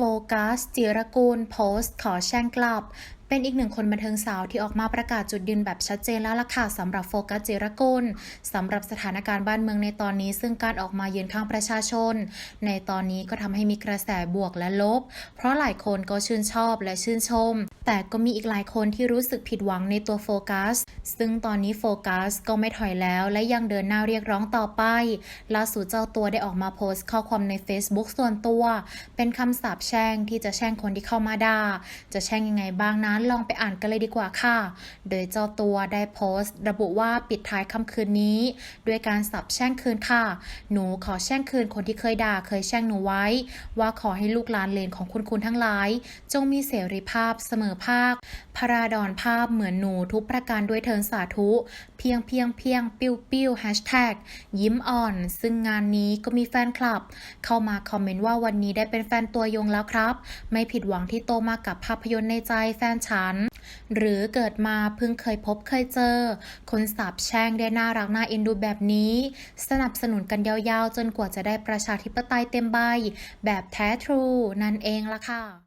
โฟกัสจิรกูล โพสต์ ขอแช่งกลับ เป็นอีกหนึ่งคนบันเทิงสาวที่ออกมาประกาศจุดยืนแบบชัดเจนแล้วล่ะค่ะสำหรับโฟกัสจิรกุลสำหรับสถานการณ์บ้านเมืองในตอนนี้ ซึ่งการออกมายืนข้างประชาชน ในตอนนี้ก็ทำให้มีกระแสบวกและลบ เพราะหลายคนก็ชื่นชอบและชื่นชม แต่ก็มีอีกหลายคนที่รู้สึกผิดหวังในตัวโฟกัส ซึ่งตอนนี้โฟกัสก็ไม่ถอยแล้วและยังเดินหน้าเรียกร้องต่อไป ล่าสุดเจ้าตัวได้ออกมาโพสต์ข้อความใน Facebook ส่วนตัว เป็นคำสาปแช่งที่จะแช่งคนที่เข้ามาด่า จะแช่งยังไงบ้างนั้นลองไปอ่านกันเลยดีกว่าค่ะ โดยเจ้าตัวได้โพสต์ ระบุว่าปิดท้ายค่ำคืนนี้ ด้วยการสับแช่งคืนค่ะ หนูขอแช่งคืนคนที่เคยด่าเคยแช่งหนูไว้ ว่าขอให้ลูกหลานเลนของคุณคุณทั้งหลาย จงมีเสรีภาพเสมอภาคพระราดอนภาพเหมือนหนูทุกประการด้วยเทินสาธุ เพียงเพียงเพียงปิ้วปิ้วแฮชแท็กยิ้มอ่อน ซึ่งงานนี้ก็มีแฟนคลับ เข้ามาคอมเมนต์ว่าวันนี้ได้เป็นแฟนตัวยงแล้วครับ ไม่ผิดหวังที่โตมากับภาพยนตร์ในใจแฟนฉัน หรือเกิดมาเพิ่งเคยพบเคยเจอ คนสาบแช่งได้น่ารักน่าเอ็นดูแบบนี้ สนับสนุนกันยาวๆ จนกว่าจะได้ประชาธิปไตยเต็มใบ แบบแท้ทรูนั่นเองล่ะค่ะ